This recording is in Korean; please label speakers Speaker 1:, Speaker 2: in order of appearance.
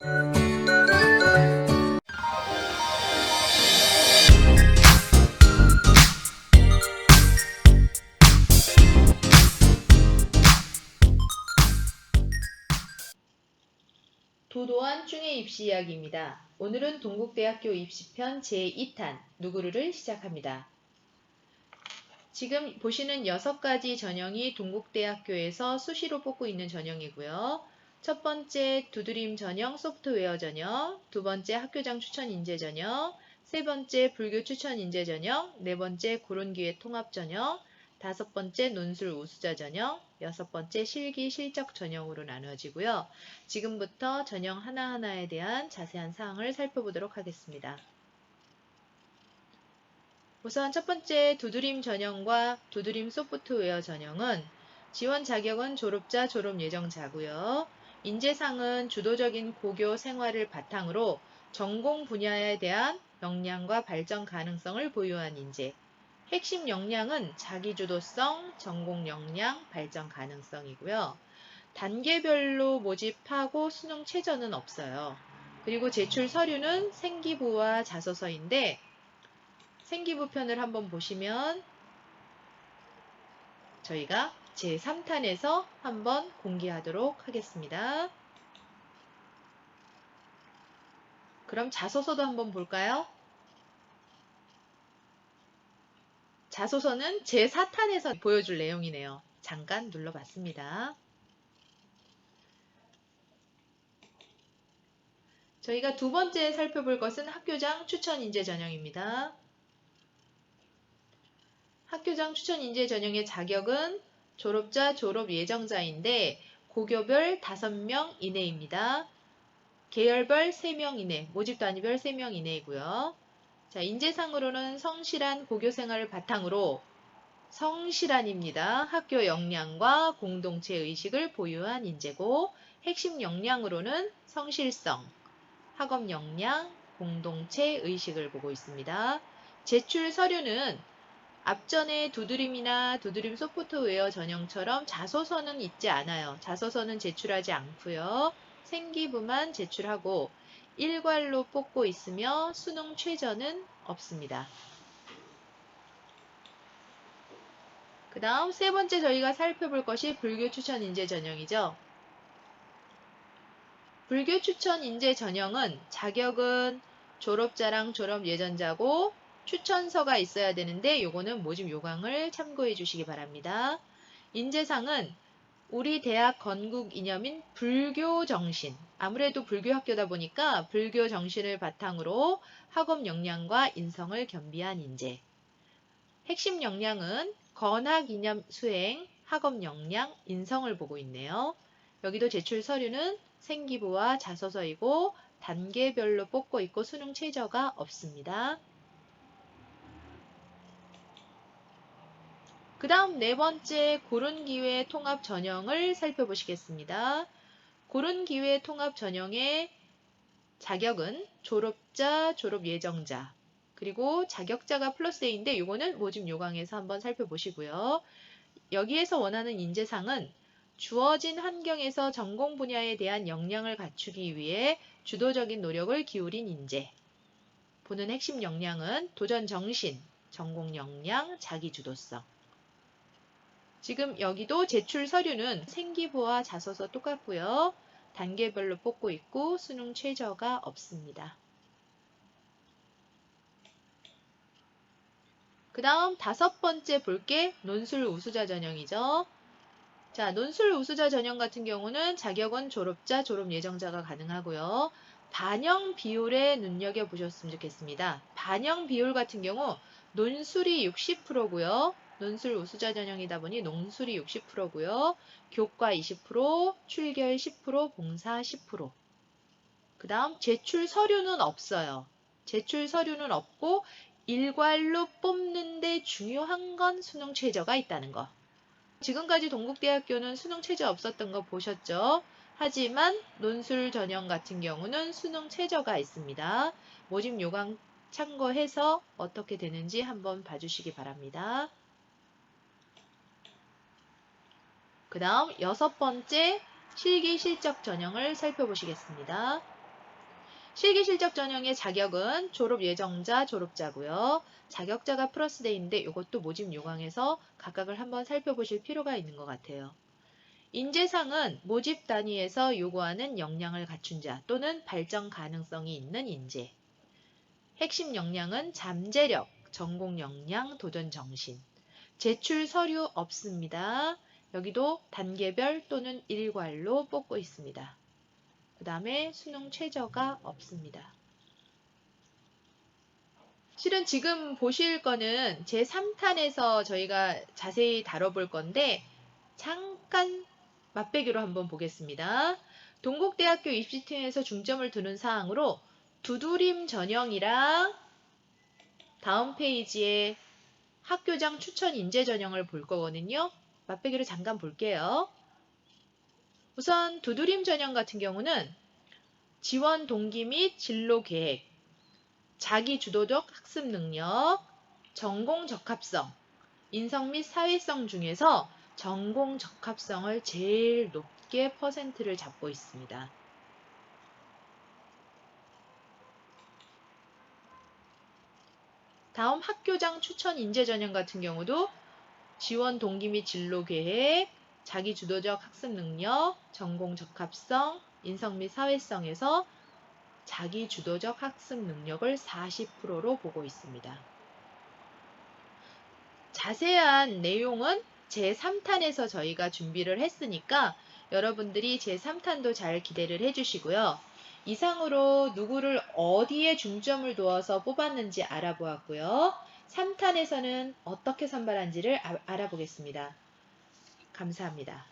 Speaker 1: 도도한 중의 입시 이야기입니다. 오늘은 동국대학교 입시편 제2탄 누구르를 시작합니다. 지금 보시는 6가지 전형이 동국대학교에서 수시로 뽑고 있는 전형이고요. 첫 번째 두드림 전형 소프트웨어 전형, 두 번째 학교장 추천 인재 전형, 세 번째 불교 추천 인재 전형, 네 번째 고른기회 통합 전형, 다섯 번째 논술 우수자 전형, 여섯 번째 실기 실적 전형으로 나누어지고요. 지금부터 전형 하나하나에 대한 자세한 사항을 살펴보도록 하겠습니다. 우선 첫 번째 두드림 전형과 두드림 소프트웨어 전형은 지원 자격은 졸업자 졸업 예정자고요. 인재상은 주도적인 고교 생활을 바탕으로 전공 분야에 대한 역량과 발전 가능성을 보유한 인재, 핵심 역량은 자기주도성, 전공 역량, 발전 가능성이고요. 단계별로 모집하고 수능 최저는 없어요. 그리고 제출 서류는 생기부와 자소서인데 생기부 편을 한번 보시면 저희가 제3탄에서 한번 공개하도록 하겠습니다. 그럼 자소서도 한번 볼까요? 자소서는 제4탄에서 보여줄 내용이네요. 잠깐 눌러봤습니다. 저희가 두 번째 살펴볼 것은 학교장 추천 인재 전형입니다. 학교장 추천 인재 전형의 자격은 졸업자, 졸업 예정자인데 고교별 5명 이내입니다. 계열별 3명 이내, 모집 단위별 3명 이내이고요. 자, 인재상으로는 성실한 고교 생활을 바탕으로 성실한입니다. 학교 역량과 공동체 의식을 보유한 인재고 핵심 역량으로는 성실성, 학업 역량, 공동체 의식을 보고 있습니다. 제출 서류는 앞전에 두드림이나 두드림 소프트웨어 전형처럼 자소서는 있지 않아요. 자소서는 제출하지 않고요. 생기부만 제출하고 일괄로 뽑고 있으며 수능 최저는 없습니다. 그 다음 세 번째 저희가 살펴볼 것이 불교 추천 인재 전형이죠. 불교 추천 인재 전형은 자격은 졸업자랑 졸업 예전자고 추천서가 있어야 되는데 요거는 모집 요강을 참고해 주시기 바랍니다. 인재상은 우리 대학 건국 이념인 불교 정신. 아무래도 불교 학교다 보니까 불교 정신을 바탕으로 학업 역량과 인성을 겸비한 인재. 핵심 역량은 건학 이념 수행, 학업 역량, 인성을 보고 있네요. 여기도 제출 서류는 생기부와 자소서이고 단계별로 뽑고 있고 수능 최저가 없습니다. 그 다음 네 번째 고른기회 통합 전형을 살펴보시겠습니다. 고른기회 통합 전형의 자격은 졸업자, 졸업 예정자, 그리고 자격자가 플러스 A인데 이거는 모집 요강에서 한번 살펴보시고요. 여기에서 원하는 인재상은 주어진 환경에서 전공 분야에 대한 역량을 갖추기 위해 주도적인 노력을 기울인 인재. 보는 핵심 역량은 도전 정신, 전공 역량, 자기 주도성. 지금 여기도 제출 서류는 생기부와 자소서 똑같고요. 단계별로 뽑고 있고 수능 최저가 없습니다. 그 다음 다섯 번째 볼 게 논술 우수자 전형이죠. 자, 논술 우수자 전형 같은 경우는 자격은 졸업자, 졸업 예정자가 가능하고요. 반영 비율에 눈여겨보셨으면 좋겠습니다. 반영 비율 같은 경우 논술이 60%고요. 논술 우수자 전형이다 보니 논술이 60%고요. 교과 20%, 출결 10%, 봉사 10%. 그 다음 제출 서류는 없어요. 제출 서류는 없고 일괄로 뽑는데 중요한 건 수능 최저가 있다는 거. 지금까지 동국대학교는 수능 최저 없었던 거 보셨죠? 하지만 논술 전형 같은 경우는 수능 최저가 있습니다. 모집 요강 참고해서 어떻게 되는지 한번 봐주시기 바랍니다. 그 다음 여섯 번째 실기 실적 전형을 살펴보시겠습니다. 실기 실적 전형의 자격은 졸업 예정자, 졸업자고요. 자격자가 플러스돼 있는데 이것도 모집 요강에서 각각을 한번 살펴보실 필요가 있는 것 같아요. 인재상은 모집 단위에서 요구하는 역량을 갖춘 자 또는 발전 가능성이 있는 인재. 핵심 역량은 잠재력, 전공 역량, 도전 정신. 제출 서류 없습니다. 여기도 단계별 또는 일괄로 뽑고 있습니다. 그 다음에 수능 최저가 없습니다. 실은 지금 보실 거는 제 3탄에서 저희가 자세히 다뤄볼 건데 잠깐 맛배기로 한번 보겠습니다. 동국대학교 입시팀에서 중점을 두는 사항으로 두드림 전형이랑 다음 페이지에 학교장 추천 인재 전형을 볼 거거든요. 맛배기로 잠깐 볼게요. 우선 두드림 전형 같은 경우는 지원 동기 및 진로 계획, 자기 주도적 학습 능력, 전공 적합성, 인성 및 사회성 중에서 전공 적합성을 제일 높게 퍼센트를 잡고 있습니다. 다음 학교장 추천 인재 전형 같은 경우도 지원 동기 및 진로 계획, 자기 주도적 학습 능력, 전공 적합성, 인성 및 사회성에서 자기 주도적 학습 능력을 40%로 보고 있습니다. 자세한 내용은 제3탄에서 저희가 준비를 했으니까 여러분들이 제3탄도 잘 기대를 해주시고요. 이상으로 누구를 어디에 중점을 두어서 뽑았는지 알아보았고요. 3탄에서는 어떻게 선발한지를 아- 알아보겠습니다. 감사합니다.